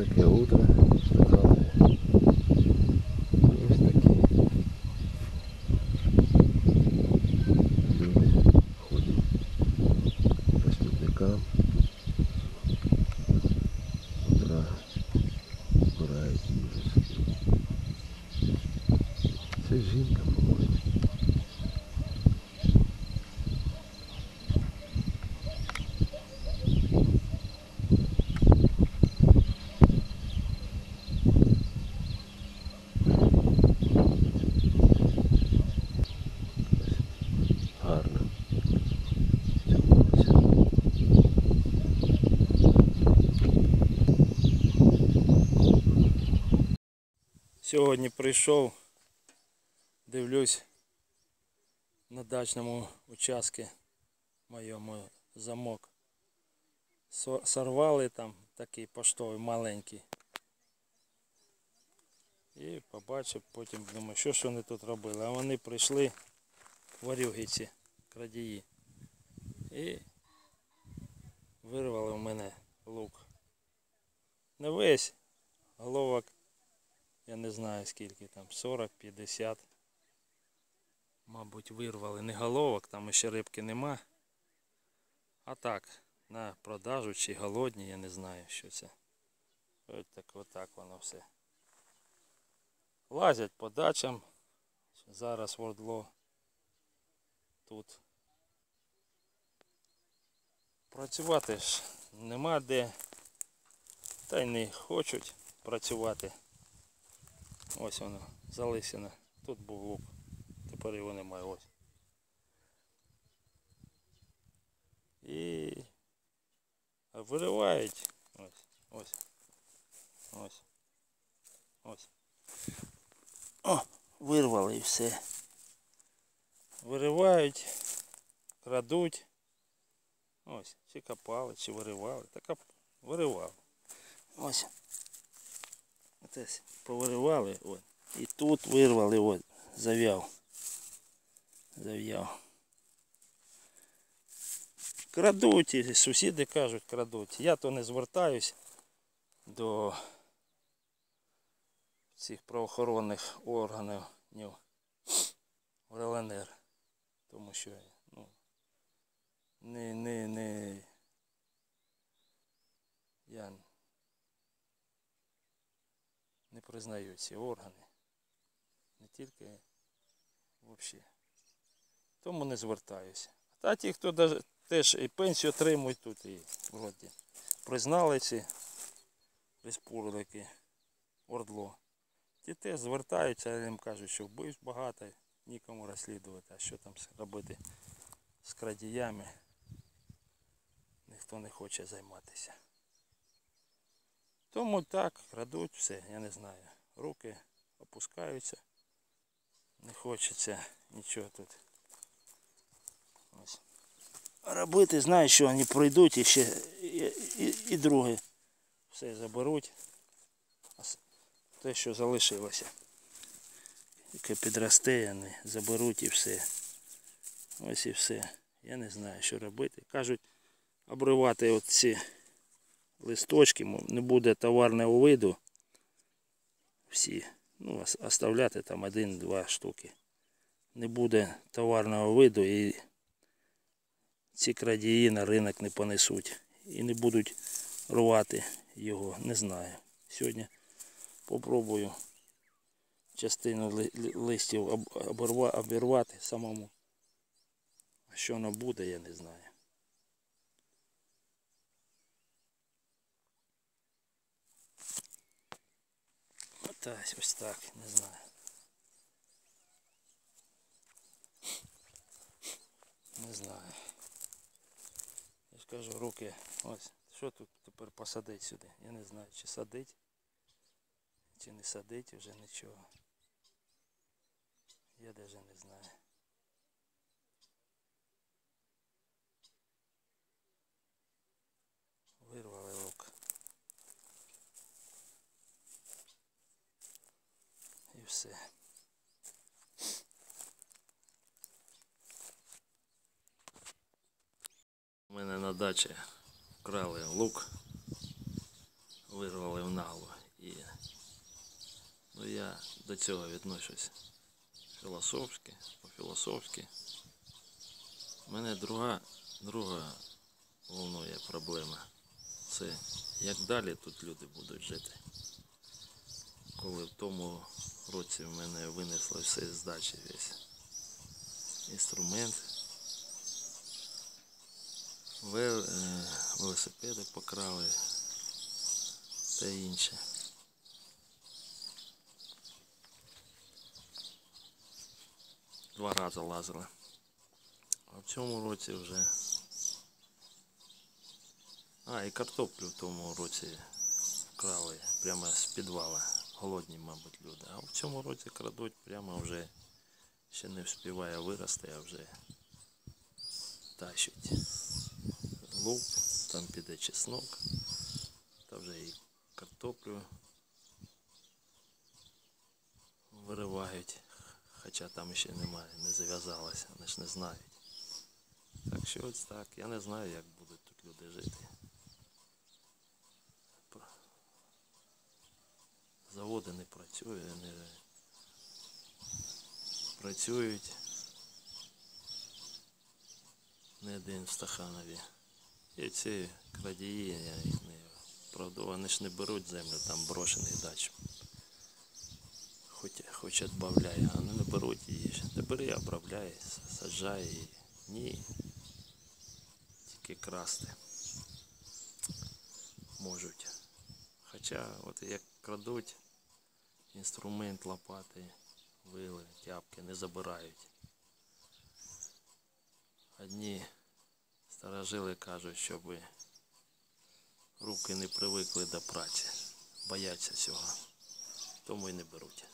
таке утро. Стакани. Ось такі. Люди ходять по смітникам. Утра збирають їжу. Це жінка, по-моєму. Гарно. Цьому році. Сьогодні прийшов, дивлюсь на дачному участку моєму замок. Сорвали там такий поштовий маленький. І побачив, потім думаю, що ж вони тут робили. А вони прийшли варюги ці, крадії. І вирвали в мене лук. Не весь, головок я не знаю скільки там, 40-50. Мабуть, вирвали не головок, там ще рибки нема. А так, на продажу чи голодні, я не знаю, що це. Ось так отак воно все. Лазять по дачам. Зараз вордло тут. Працювати ж нема де. Та й не хочуть працювати. Ось воно, залисина. Тут був лук. Тепер його немає. Ось. І виривають. Ось. Ось. Ось. Ось. О, вирвали і все. Виривають, крадуть. Ось, чи копали, чи виривали. Та кап... виривали. Ось. Ось повиривали, от. І тут вирвали, от, зав'яв. Зав'яв. Крадуть, і сусіди кажуть, крадуть. Я то не звертаюсь до цих правоохоронних органів ЛНР. Тому що ну, не, не, не, я не признаю ці органи. Не тільки взагалі. Тому не звертаюся. Та ті, хто теж і пенсію отримують тут, і вроді признали ці республіки, Ордло. Ті теж звертаються, їм кажуть, що вбивств багато, нікому розслідувати, а що там робити з крадіями. Ніхто не хоче займатися. Тому так, крадуть все, я не знаю. Руки опускаються. Не хочеться нічого тут. Ось. Робити, знаю, що вони пройдуть і ще і, і, і друге все заберуть. Те, що залишилося. Яке підросте, вони заберуть і все. Ось і все. Я не знаю, що робити. Кажуть, обривати оці листочки, не буде товарного виду. Всі. Ну, оставляти там один-два штуки. Не буде товарного виду і ці крадії на ринок не понесуть. І не будуть рвати його. Не знаю. Сьогодні попробую частину ли- ли- листів обірвати самому. Що воно буде, я не знаю. Та ось так, не знаю. Не знаю. Я ж кажу, руки. Ось. Що тут тепер посадити сюди? Я не знаю, чи садить, чи не садить вже нічого. Я навіть не знаю. Вирвали лук. Все. У мене на дачі вкрали лук. вирвали в наглу. І ну, я до цього відношусь філософськи, по-філософськи. У мене друга, друга волнує проблема. Це як далі тут люди будуть жити. Коли в тому році в мене винесли все з дачі весь інструмент. Е, велосипеди покрали та інше. Два рази лазили. А в цьому році вже. А, і картоплю в тому році вкрали прямо з підвала. Голодні, мабуть, люди. А в цьому році крадуть прямо вже ще не вспіває вирости, а вже тащуть лук, там піде чеснок, та вже і картоплю виривають, хоча там ще немає, не зав'язалося, вони ж не знають. Так що ось так, я не знаю, як будуть тут люди жити. Заводи не працюють, не працюють. Не один в Стаханові. І ці крадії, я їх не правда, вони ж не беруть землю, там брошених дач. Хоч, хоч відбавляє, а вони не беруть її. Не бери, обробляй, саджай її. Ні. Тільки красти можуть. Хоча от як крадуть інструмент, лопати, вили, тяпки не забирають. Одні старожили кажуть, щоб руки не привикли до праці, бояться цього, тому і не беруть.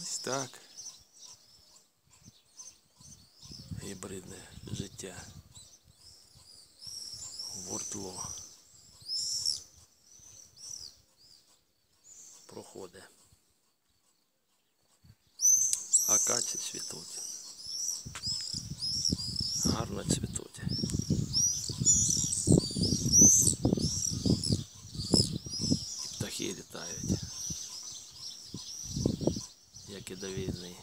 Ось так. Гібридне життя. Вортло. проходить. Акації цвітуть. Гарно цвітуть. І птахи літають. Як і до війни.